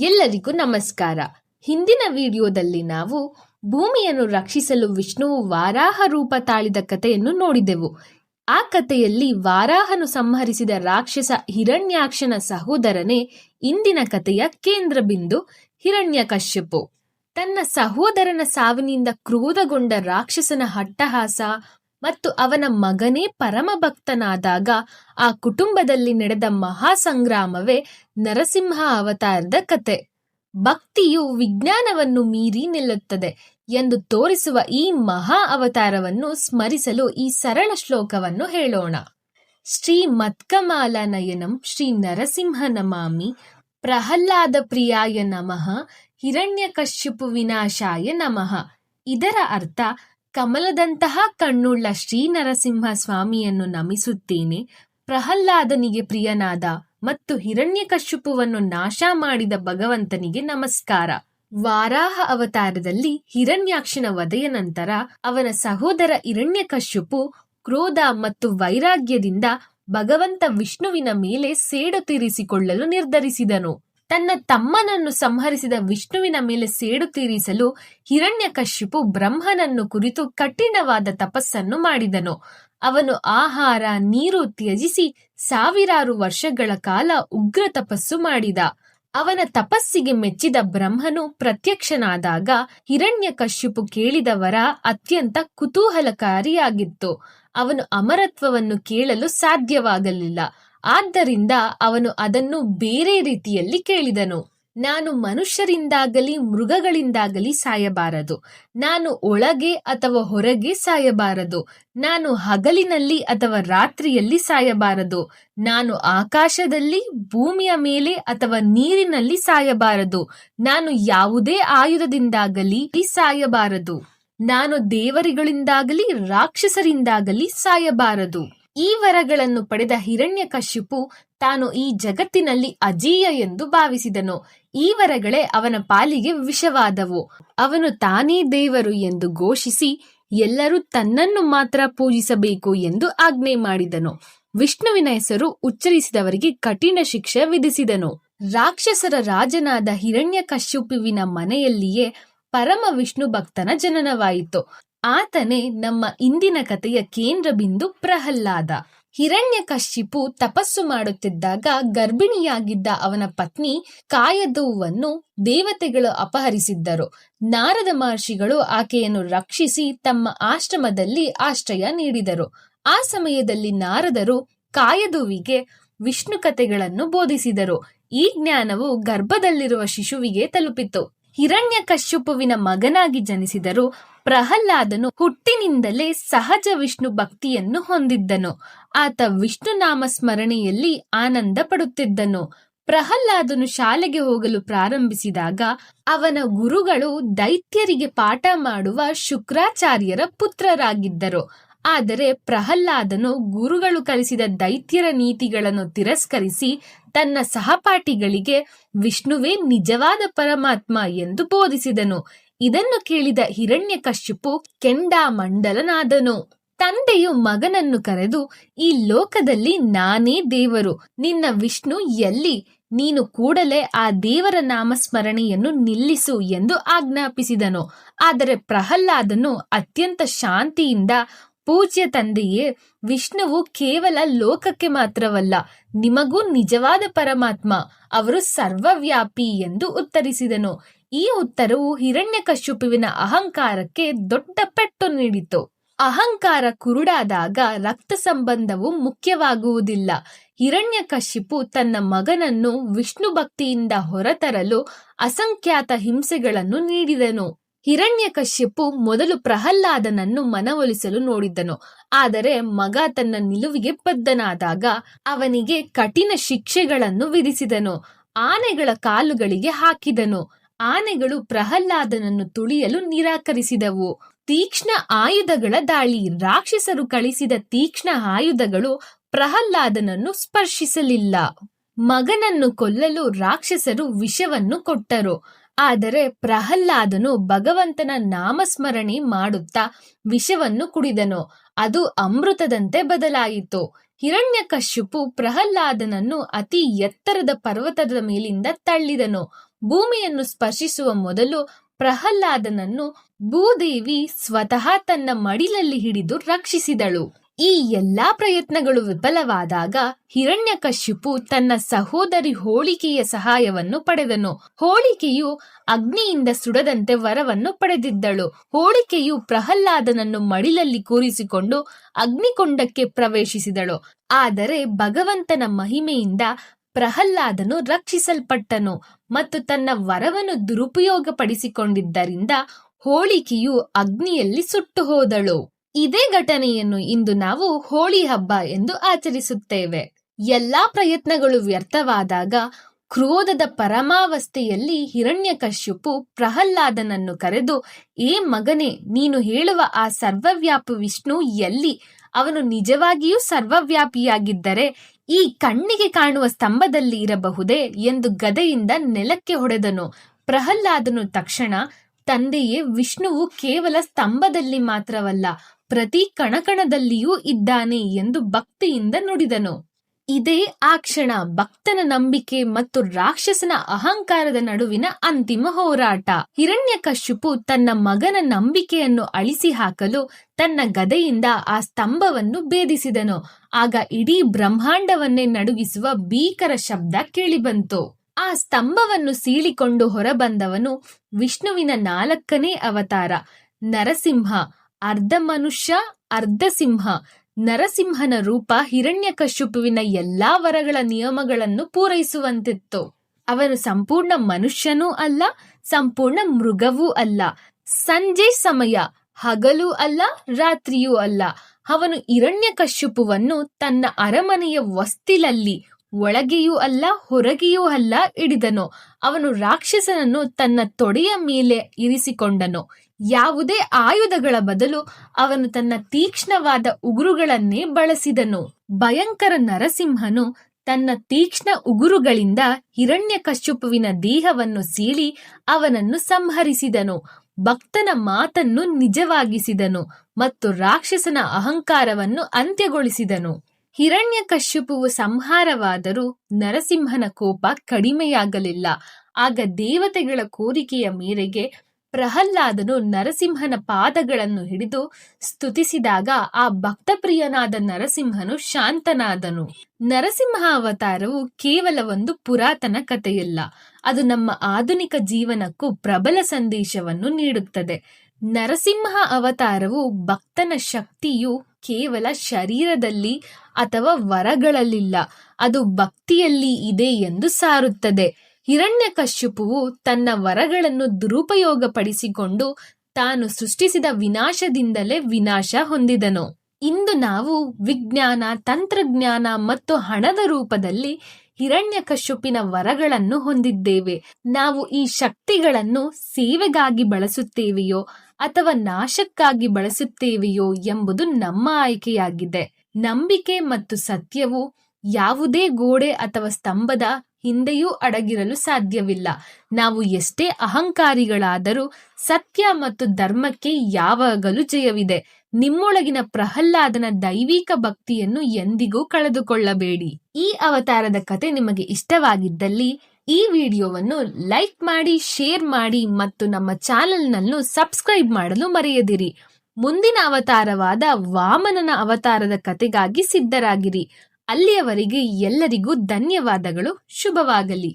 ಎಲ್ಲರಿಗೂ ನಮಸ್ಕಾರ. ಹಿಂದಿನ ವಿಡಿಯೋದಲ್ಲಿ ನಾವು ಭೂಮಿಯನ್ನು ರಕ್ಷಿಸಲು ವಿಷ್ಣುವು ವಾರಾಹ ರೂಪ ತಾಳಿದ ಕಥೆಯನ್ನು ನೋಡಿದೆವು. ಆ ಕಥೆಯಲ್ಲಿ ವಾರಾಹನು ಸಂಹರಿಸಿದ ರಾಕ್ಷಸ ಹಿರಣ್ಯಾಕ್ಷನ ಸಹೋದರನೇ ಇಂದಿನ ಕಥೆಯ ಕೇಂದ್ರ ಬಿಂದು ಹಿರಣ್ಯಕಶ್ಯಪು ತನ್ನ ಸಹೋದರನ ಸಾವಿನಿಂದ ಕ್ರೋಧಗೊಂಡ ರಾಕ್ಷಸನ ಹಟ್ಟಹಾಸ ಮತ್ತು ಅವನ ಮಗನೇ ಪರಮಭಕ್ತನಾದಾಗ ಆ ಕುಟುಂಬದಲ್ಲಿ ನಡೆದ ಮಹಾಸಂಗ್ರಾಮವೇ ನರಸಿಂಹ ಅವತಾರದ ಕತೆ ಭಕ್ತಿಯು ವಿಜ್ಞಾನವನ್ನು ಮೀರಿ ನಿಲ್ಲುತ್ತದೆ ಎಂದು ತೋರಿಸುವ ಈ ಮಹಾ ಅವತಾರವನ್ನು ಸ್ಮರಿಸಲು ಈ ಸರಳ ಶ್ಲೋಕವನ್ನು ಹೇಳೋಣ. ಶ್ರೀ ಮತ್ಕಮಾಲ ನಯನಂ ಶ್ರೀ ನರಸಿಂಹ ನಮಾಮಿ ಪ್ರಹ್ಲಾದ ಪ್ರಿಯಾಯ ನಮಃ ಹಿರಣ್ಯಕಶ್ಯಪು ವಿನಾಶಾಯ ನಮಃ ಇದರ ಅರ್ಥ ಕಮಲದಂತಹ ಕಣ್ಣುಳ್ಳ ಶ್ರೀ ನರಸಿಂಹ ಸ್ವಾಮಿಯನ್ನು ನಮಿಸುತ್ತೇನೆ. ಪ್ರಹ್ಲಾದನಿಗೆ ಪ್ರಿಯನಾದ ಮತ್ತು ಹಿರಣ್ಯಕಶ್ಯಪುವನ್ನು ನಾಶ ಮಾಡಿದ ಭಗವಂತನಿಗೆ ನಮಸ್ಕಾರ. ವಾರಾಹ ಅವತಾರದಲ್ಲಿ ಹಿರಣ್ಯಾಕ್ಷನ ವಧೆಯ ನಂತರ ಅವನ ಸಹೋದರ ಹಿರಣ್ಯಕಶ್ಯಪು ಕ್ರೋಧ ಮತ್ತು ವೈರಾಗ್ಯದಿಂದ ಭಗವಂತ ವಿಷ್ಣುವಿನ ಮೇಲೆ ಸೇಡು ತೀರಿಸಿಕೊಳ್ಳಲು ನಿರ್ಧರಿಸಿದನು. ತನ್ನ ತಮ್ಮನನ್ನು ಸಂಹರಿಸಿದ ವಿಷ್ಣುವಿನ ಮೇಲೆ ಸೇಡು ತೀರಿಸಲು ಹಿರಣ್ಯಕಶ್ಯಪು ಬ್ರಹ್ಮನನ್ನು ಕುರಿತು ಕಠಿಣವಾದ ತಪಸ್ಸನ್ನು ಮಾಡಿದನು. ಅವನು ಆಹಾರ, ನೀರು ತ್ಯಜಿಸಿ ಸಾವಿರಾರು ವರ್ಷಗಳ ಕಾಲ ಉಗ್ರ ತಪಸ್ಸು ಮಾಡಿದ. ಅವನ ತಪಸ್ಸಿಗೆ ಮೆಚ್ಚಿದ ಬ್ರಹ್ಮನು ಪ್ರತ್ಯಕ್ಷನಾದಾಗ ಹಿರಣ್ಯಕಶ್ಯಪು ಕೇಳಿದ ವರ ಅತ್ಯಂತ ಕುತೂಹಲಕಾರಿಯಾಗಿತ್ತು. ಅವನು ಅಮರತ್ವವನ್ನು ಕೇಳಲು ಸಾಧ್ಯವಾಗಲಿಲ್ಲ. ಆದ್ದರಿಂದ ಅವನು ಅದನ್ನು ಬೇರೆ ರೀತಿಯಲ್ಲಿ ಕೇಳಿದನು. ನಾನು ಮನುಷ್ಯರಿಂದಾಗಲಿ ಮೃಗಗಳಿಂದಾಗಲಿ ಸಾಯಬಾರದು. ನಾನು ಒಳಗೆ ಅಥವಾ ಹೊರಗೆ ಸಾಯಬಾರದು. ನಾನು ಹಗಲಿನಲ್ಲಿ ಅಥವಾ ರಾತ್ರಿಯಲ್ಲಿ ಸಾಯಬಾರದು. ನಾನು ಆಕಾಶದಲ್ಲಿ, ಭೂಮಿಯ ಮೇಲೆ ಅಥವಾ ನೀರಿನಲ್ಲಿ ಸಾಯಬಾರದು. ನಾನು ಯಾವುದೇ ಆಯುಧದಿಂದಾಗಲಿ ಸಾಯಬಾರದು. ನಾನು ದೇವರಿಗಳಿಂದಾಗಲಿ ರಾಕ್ಷಸರಿಂದಾಗಲಿ ಸಾಯಬಾರದು. ಈ ವರಗಳನ್ನು ಪಡೆದ ಹಿರಣ್ಯಕಶ್ಯಪು ತಾನು ಈ ಜಗತ್ತಿನಲ್ಲಿ ಅಜೀಯ ಎಂದು ಭಾವಿಸಿದನು. ಈ ವರಗಳೇ ಅವನ ಪಾಲಿಗೆ ವಿಷವಾದವು. ಅವನು ತಾನೇ ದೇವರು ಎಂದು ಘೋಷಿಸಿ ಎಲ್ಲರೂ ತನ್ನನ್ನು ಮಾತ್ರ ಪೂಜಿಸಬೇಕು ಎಂದು ಆಜ್ಞೆ ಮಾಡಿದನು. ವಿಷ್ಣುವಿನ ಹೆಸರು ಉಚ್ಚರಿಸಿದವರಿಗೆ ಕಠಿಣ ಶಿಕ್ಷೆ ವಿಧಿಸಿದನು. ರಾಕ್ಷಸರ ರಾಜನಾದ ಹಿರಣ್ಯಕಶ್ಯಪುವಿನ ಮನೆಯಲ್ಲಿಯೇ ಪರಮ ವಿಷ್ಣು ಭಕ್ತನ ಜನನವಾಯಿತು. ಆತನೇ ನಮ್ಮ ಇಂದಿನ ಕಥೆಯ ಕೇಂದ್ರ ಬಿಂದು ಪ್ರಹ್ಲಾದ. ಹಿರಣ್ಯಕಶ್ಯಪು ತಪಸ್ಸು ಮಾಡುತ್ತಿದ್ದಾಗ ಗರ್ಭಿಣಿಯಾಗಿದ್ದ ಅವನ ಪತ್ನಿ ಕಾಯದುವನ್ನು ದೇವತೆಗಳು ಅಪಹರಿಸಿದ್ದರು. ನಾರದ ಮಹರ್ಷಿಗಳು ಆಕೆಯನ್ನು ರಕ್ಷಿಸಿ ತಮ್ಮ ಆಶ್ರಮದಲ್ಲಿ ಆಶ್ರಯ ನೀಡಿದರು. ಆ ಸಮಯದಲ್ಲಿ ನಾರದರು ಕಾಯದುವಿಗೆ ವಿಷ್ಣು ಕಥೆಗಳನ್ನು ಬೋಧಿಸಿದರು. ಈ ಜ್ಞಾನವು ಗರ್ಭದಲ್ಲಿರುವ ಶಿಶುವಿಗೆ ತಲುಪಿತು. ಹಿರಣ್ಯಕಶ್ಯಪುವಿನ ಮಗನಾಗಿ ಜನಿಸಿದರು ಪ್ರಹ್ಲಾದನು ಹುಟ್ಟಿನಿಂದಲೇ ಸಹಜ ವಿಷ್ಣು ಭಕ್ತಿಯನ್ನು ಹೊಂದಿದ್ದನು. ಆತ ವಿಷ್ಣು ನಾಮ ಸ್ಮರಣೆಯಲ್ಲಿ ಆನಂದ ಪಡುತ್ತಿದ್ದನು. ಪ್ರಹ್ಲಾದನು ಶಾಲೆಗೆ ಹೋಗಲು ಪ್ರಾರಂಭಿಸಿದಾಗ ಅವನ ಗುರುಗಳು ದೈತ್ಯರಿಗೆ ಪಾಠ ಮಾಡುವ ಶುಕ್ರಾಚಾರ್ಯರ ಪುತ್ರರಾಗಿದ್ದರು. ಆದರೆ ಪ್ರಹ್ಲಾದನು ಗುರುಗಳು ಕಲಿಸಿದ ದೈತ್ಯರ ನೀತಿಗಳನ್ನು ತಿರಸ್ಕರಿಸಿ ತನ್ನ ಸಹಪಾಠಿಗಳಿಗೆ ವಿಷ್ಣುವೇ ನಿಜವಾದ ಪರಮಾತ್ಮ ಎಂದು ಬೋಧಿಸಿದನು. ಇದನ್ನು ಕೇಳಿದ ಹಿರಣ್ಯಕಶ್ಯಪು ಕೆಂಡಾಮಂಡಲನಾದನು. ತಂದೆಯು ಮಗನನ್ನು ಕರೆದು, ಈ ಲೋಕದಲ್ಲಿ ನಾನೇ ದೇವರು. ನಿನ್ನ ವಿಷ್ಣು ಎಲ್ಲಿ? ನೀನು ಕೂಡಲೇ ಆ ದೇವರ ನಾಮಸ್ಮರಣೆಯನ್ನು ನಿಲ್ಲಿಸು ಎಂದು ಆಜ್ಞಾಪಿಸಿದನು. ಆದರೆ ಪ್ರಹ್ಲಾದನು ಅತ್ಯಂತ ಶಾಂತಿಯಿಂದ ಪೂಜ್ಯ ತಂದೆಯೇ, ವಿಷ್ಣುವು ಕೇವಲ ಲೋಕಕ್ಕೆ ಮಾತ್ರವಲ್ಲ, ನಿಮಗೂ ನಿಜವಾದ ಪರಮಾತ್ಮ, ಅವರು ಸರ್ವವ್ಯಾಪಿ ಎಂದು ಉತ್ತರಿಸಿದನು. ಈ ಉತ್ತರವು ಹಿರಣ್ಯಕಶ್ಯಪುವಿನ ಅಹಂಕಾರಕ್ಕೆ ದೊಡ್ಡ ಪೆಟ್ಟು ನೀಡಿತು. ಅಹಂಕಾರ ಕುರುಡಾದಾಗ ರಕ್ತ ಸಂಬಂಧವು ಮುಖ್ಯವಾಗುವುದಿಲ್ಲ. ಹಿರಣ್ಯಕಶಿಪು ತನ್ನ ಮಗನನ್ನು ವಿಷ್ಣು ಭಕ್ತಿಯಿಂದ ಹೊರತರಲು ಅಸಂಖ್ಯಾತ ಹಿಂಸೆಗಳನ್ನು ನೀಡಿದನು. ಹಿರಣ್ಯಕಶ್ಯಪು ಮೊದಲು ಪ್ರಹ್ಲಾದನನ್ನು ಮನವೊಲಿಸಲು ನೋಡಿದ್ದನು. ಆದರೆ ಮಗ ತನ್ನ ನಿಲುವಿಗೆ ಬದ್ಧನಾದಾಗ ಅವನಿಗೆ ಕಠಿಣ ಶಿಕ್ಷೆಗಳನ್ನು ವಿಧಿಸಿದನು. ಆನೆಗಳ ಕಾಲುಗಳಿಗೆ ಹಾಕಿದನು. ಆನೆಗಳು ಪ್ರಹ್ಲಾದನನ್ನು ತುಳಿಯಲು ನಿರಾಕರಿಸಿದವು. ತೀಕ್ಷ್ಣ ಆಯುಧಗಳ ದಾಳಿ, ರಾಕ್ಷಸರು ಕಳಿಸಿದ ತೀಕ್ಷ್ಣ ಆಯುಧಗಳು ಪ್ರಹ್ಲಾದನನ್ನು ಸ್ಪರ್ಶಿಸಲಿಲ್ಲ. ಮಗನನ್ನು ಕೊಲ್ಲಲು ರಾಕ್ಷಸರು ವಿಷವನ್ನು ಕೊಟ್ಟರು. ಆದರೆ ಪ್ರಹ್ಲಾದನು ಭಗವಂತನ ನಾಮಸ್ಮರಣೆ ಮಾಡುತ್ತಾ ವಿಷವನ್ನು ಕುಡಿದನು. ಅದು ಅಮೃತದಂತೆ ಬದಲಾಯಿತು. ಹಿರಣ್ಯಕಶ್ಯಪು ಪ್ರಹ್ಲಾದನನ್ನು ಅತಿ ಎತ್ತರದ ಪರ್ವತದ ಮೇಲಿಂದ ತಳ್ಳಿದನು. ಭೂಮಿಯನ್ನು ಸ್ಪರ್ಶಿಸುವ ಮೊದಲು ಪ್ರಹ್ಲಾದನನ್ನು ಭೂದೇವಿ ಸ್ವತಃ ತನ್ನ ಮಡಿಲಲ್ಲಿ ಹಿಡಿದು ರಕ್ಷಿಸಿದಳು. ಈ ಎಲ್ಲಾ ಪ್ರಯತ್ನಗಳು ವಿಫಲವಾದಾಗ ಹಿರಣ್ಯಕಶ್ಯಪು ತನ್ನ ಸಹೋದರಿ ಹೋಳಿಕೆಯ ಸಹಾಯವನ್ನು ಪಡೆದನು. ಹೋಳಿಕೆಯು ಅಗ್ನಿಯಿಂದ ಸುಡದಂತೆ ವರವನ್ನು ಪಡೆದಿದ್ದಳು. ಹೋಳಿಕೆಯು ಪ್ರಹ್ಲಾದನನ್ನು ಮಡಿಲಲ್ಲಿ ಕೂರಿಸಿಕೊಂಡು ಅಗ್ನಿಕೊಂಡಕ್ಕೆ ಪ್ರವೇಶಿಸಿದಳು. ಆದರೆ ಭಗವಂತನ ಮಹಿಮೆಯಿಂದ ಪ್ರಹ್ಲಾದನು ರಕ್ಷಿಸಲ್ಪಟ್ಟನು ಮತ್ತು ತನ್ನ ವರವನ್ನು ದುರುಪಯೋಗಪಡಿಸಿಕೊಂಡಿದ್ದರಿಂದ ಹೋಳಿಕೆಯು ಅಗ್ನಿಯಲ್ಲಿ ಸುಟ್ಟು ಹೋದಳು. ಇದೇ ಘಟನೆಯನ್ನು ಇಂದು ನಾವು ಹೋಳಿ ಹಬ್ಬ ಎಂದು ಆಚರಿಸುತ್ತೇವೆ. ಎಲ್ಲಾ ಪ್ರಯತ್ನಗಳು ವ್ಯರ್ಥವಾದಾಗ ಕ್ರೋಧದ ಪರಮಾವಸ್ಥೆಯಲ್ಲಿ ಹಿರಣ್ಯಕಶ್ಯಪು ಪ್ರಹ್ಲಾದನನ್ನು ಕರೆದು, ಏ ಮಗನೇ, ನೀನು ಹೇಳುವ ಆ ಸರ್ವವ್ಯಾಪಿ ವಿಷ್ಣು ಎಲ್ಲಿ? ಅವನು ನಿಜವಾಗಿಯೂ ಸರ್ವವ್ಯಾಪಿಯಾಗಿದ್ದರೆ ಈ ಕಣ್ಣಿಗೆ ಕಾಣುವ ಸ್ತಂಭದಲ್ಲಿ ಇರಬಹುದೇ? ಎಂದು ಗದೆಯಿಂದ ನೆಲಕ್ಕೆ ಹೊಡೆದನು. ಪ್ರಹ್ಲಾದನು ತಕ್ಷಣ, ತಂದೆಯೇ, ವಿಷ್ಣುವು ಕೇವಲ ಸ್ತಂಭದಲ್ಲಿ ಮಾತ್ರವಲ್ಲ ಪ್ರತಿ ಕಣಕಣದಲ್ಲಿಯೂ ಇದ್ದಾನೆ ಎಂದು ಭಕ್ತಿಯಿಂದ ನುಡಿದನು. ಇದೇ ಆ ಕ್ಷಣ ಭಕ್ತನ ನಂಬಿಕೆ ಮತ್ತು ರಾಕ್ಷಸನ ಅಹಂಕಾರದ ನಡುವಿನ ಅಂತಿಮ ಹೋರಾಟ. ಹಿರಣ್ಯಕಶ್ಯಪು ತನ್ನ ಮಗನ ನಂಬಿಕೆಯನ್ನು ಅಳಿಸಿ ಹಾಕಲು ತನ್ನ ಗದೆಯಿಂದ ಆ ಸ್ತಂಭವನ್ನು ಭೇದಿಸಿದನು. ಆಗ ಇಡೀ ಬ್ರಹ್ಮಾಂಡವನ್ನೇ ನಡುಗಿಸುವ ಭೀಕರ ಶಬ್ದ ಕೇಳಿಬಂತು. ಆ ಸ್ತಂಭವನ್ನು ಸೀಳಿಕೊಂಡು ಹೊರಬಂದವನು ವಿಷ್ಣುವಿನ ನಾಲ್ಕನೇ ಅವತಾರ, ನರಸಿಂಹ. ಅರ್ಧ ಮನುಷ್ಯ, ಅರ್ಧ ಸಿಂಹ. ನರಸಿಂಹನ ರೂಪ ಹಿರಣ್ಯಕಶ್ಯಪುವಿನ ಎಲ್ಲಾ ವರಗಳ ನಿಯಮಗಳನ್ನು ಪೂರೈಸುವಂತಿತ್ತು. ಅವನು ಸಂಪೂರ್ಣ ಮನುಷ್ಯನೂ ಅಲ್ಲ, ಸಂಪೂರ್ಣ ಮೃಗವೂ ಅಲ್ಲ. ಸಂಜೆ ಸಮಯ, ಹಗಲು ಅಲ್ಲ, ರಾತ್ರಿಯೂ ಅಲ್ಲ. ಅವನು ಹಿರಣ್ಯಕಶ್ಯಪುವನ್ನು ತನ್ನ ಅರಮನೆಯ ವಸ್ತಿಲಲ್ಲಿ ಒಳಗೆಯೂ ಅಲ್ಲ, ಹೊರಗೆಯೂ ಅಲ್ಲ ಇಡಿದನು ಅವನು ರಾಕ್ಷಸನನ್ನು ತನ್ನ ತೊಡೆಯ ಮೇಲೆ ಇರಿಸಿಕೊಂಡನು. ಯಾವುದೇ ಆಯುಧಗಳ ಬದಲು ಅವನು ತನ್ನ ತೀಕ್ಷ್ಣವಾದ ಉಗುರುಗಳನ್ನೇ ಬಳಸಿದನು. ಭಯಂಕರ ನರಸಿಂಹನು ತನ್ನ ತೀಕ್ಷ್ಣ ಉಗುರುಗಳಿಂದ ಹಿರಣ್ಯಕಶ್ಯಪುವಿನ ದೇಹವನ್ನು ಸೀಳಿ ಅವನನ್ನು ಸಂಹರಿಸಿದನು. ಭಕ್ತನ ಮಾತನ್ನು ನಿಜವಾಗಿಸಿದನು ಮತ್ತು ರಾಕ್ಷಸನ ಅಹಂಕಾರವನ್ನು ಅಂತ್ಯಗೊಳಿಸಿದನು. ಹಿರಣ್ಯಕಶ್ಯಪುವು ಸಂಹಾರವಾದರೂ ನರಸಿಂಹನ ಕೋಪ ಕಡಿಮೆಯಾಗಲಿಲ್ಲ. ಆಗ ದೇವತೆಗಳ ಕೋರಿಕೆಯ ಮೇರೆಗೆ ಪ್ರಹ್ಲಾದನು ನರಸಿಂಹನ ಪಾದಗಳನ್ನು ಹಿಡಿದು ಸ್ತುತಿಸಿದಾಗ ಆ ಭಕ್ತಪ್ರಿಯನಾದ ನರಸಿಂಹನು ಶಾಂತನಾದನು. ನರಸಿಂಹ ಅವತಾರವು ಕೇವಲ ಒಂದು ಪುರಾತನ ಕಥೆಯಲ್ಲ. ಅದು ನಮ್ಮ ಆಧುನಿಕ ಜೀವನಕ್ಕೂ ಪ್ರಬಲ ಸಂದೇಶವನ್ನು ನೀಡುತ್ತದೆ. ನರಸಿಂಹ ಅವತಾರವು ಭಕ್ತನ ಶಕ್ತಿಯು ಕೇವಲ ಶರೀರದಲ್ಲಿ ಅಥವಾ ವರಗಳಲ್ಲಿಲ್ಲ, ಅದು ಭಕ್ತಿಯಲ್ಲಿ ಇದೆ ಎಂದು ಸಾರುತ್ತದೆ. ಹಿರಣ್ಯಕಶ್ಯಪುವು ತನ್ನ ವರಗಳನ್ನು ದುರುಪಯೋಗಪಡಿಸಿಕೊಂಡು ತಾನು ಸೃಷ್ಟಿಸಿದ ವಿನಾಶದಿಂದಲೇ ವಿನಾಶ ಹೊಂದಿದನು. ಇಂದು ನಾವು ವಿಜ್ಞಾನ, ತಂತ್ರಜ್ಞಾನ ಮತ್ತು ಹಣದ ರೂಪದಲ್ಲಿ ಹಿರಣ್ಯಕಶ್ಯಪಿನ ವರಗಳನ್ನು ಹೊಂದಿದ್ದೇವೆ. ನಾವು ಈ ಶಕ್ತಿಗಳನ್ನು ಸೇವೆಗಾಗಿ ಬಳಸುತ್ತೇವೆಯೋ ಅಥವಾ ನಾಶಕ್ಕಾಗಿ ಬಳಸುತ್ತೇವೆಯೋ ಎಂಬುದು ನಮ್ಮ ಆಯ್ಕೆಯಾಗಿದೆ. ನಂಬಿಕೆ ಮತ್ತು ಸತ್ಯವು ಯಾವುದೇ ಗೋಡೆ ಅಥವಾ ಸ್ತಂಭದ ಹಿಂದೆಯೂ ಅಡಗಿರಲು ಸಾಧ್ಯವಿಲ್ಲ. ನಾವು ಎಷ್ಟೇ ಅಹಂಕಾರಿಗಳಾದರೂ ಸತ್ಯ ಮತ್ತು ಧರ್ಮಕ್ಕೆ ಯಾವಾಗಲೂ ಜಯವಿದೆ. ನಿಮ್ಮೊಳಗಿನ ಪ್ರಹ್ಲಾದನ ದೈವಿಕ ಭಕ್ತಿಯನ್ನು ಎಂದಿಗೂ ಕಳೆದುಕೊಳ್ಳಬೇಡಿ. ಈ ಅವತಾರದ ಕತೆ ನಿಮಗೆ ಇಷ್ಟವಾಗಿದ್ದಲ್ಲಿ ಈ ವಿಡಿಯೋವನ್ನು ಲೈಕ್ ಮಾಡಿ, ಶೇರ್ ಮಾಡಿ ಮತ್ತು ನಮ್ಮ ಚಾನೆಲ್ನಲ್ಲೂ ಸಬ್ಸ್ಕ್ರೈಬ್ ಮಾಡಲು ಮರೆಯದಿರಿ. ಮುಂದಿನ ಅವತಾರವಾದ ವಾಮನನ ಅವತಾರದ ಕತೆಗಾಗಿ ಸಿದ್ಧರಾಗಿರಿ. ಅಲ್ಲಿಯವರೆಗೆ ಎಲ್ಲರಿಗೂ ಧನ್ಯವಾದಗಳು. ಶುಭವಾಗಲಿ.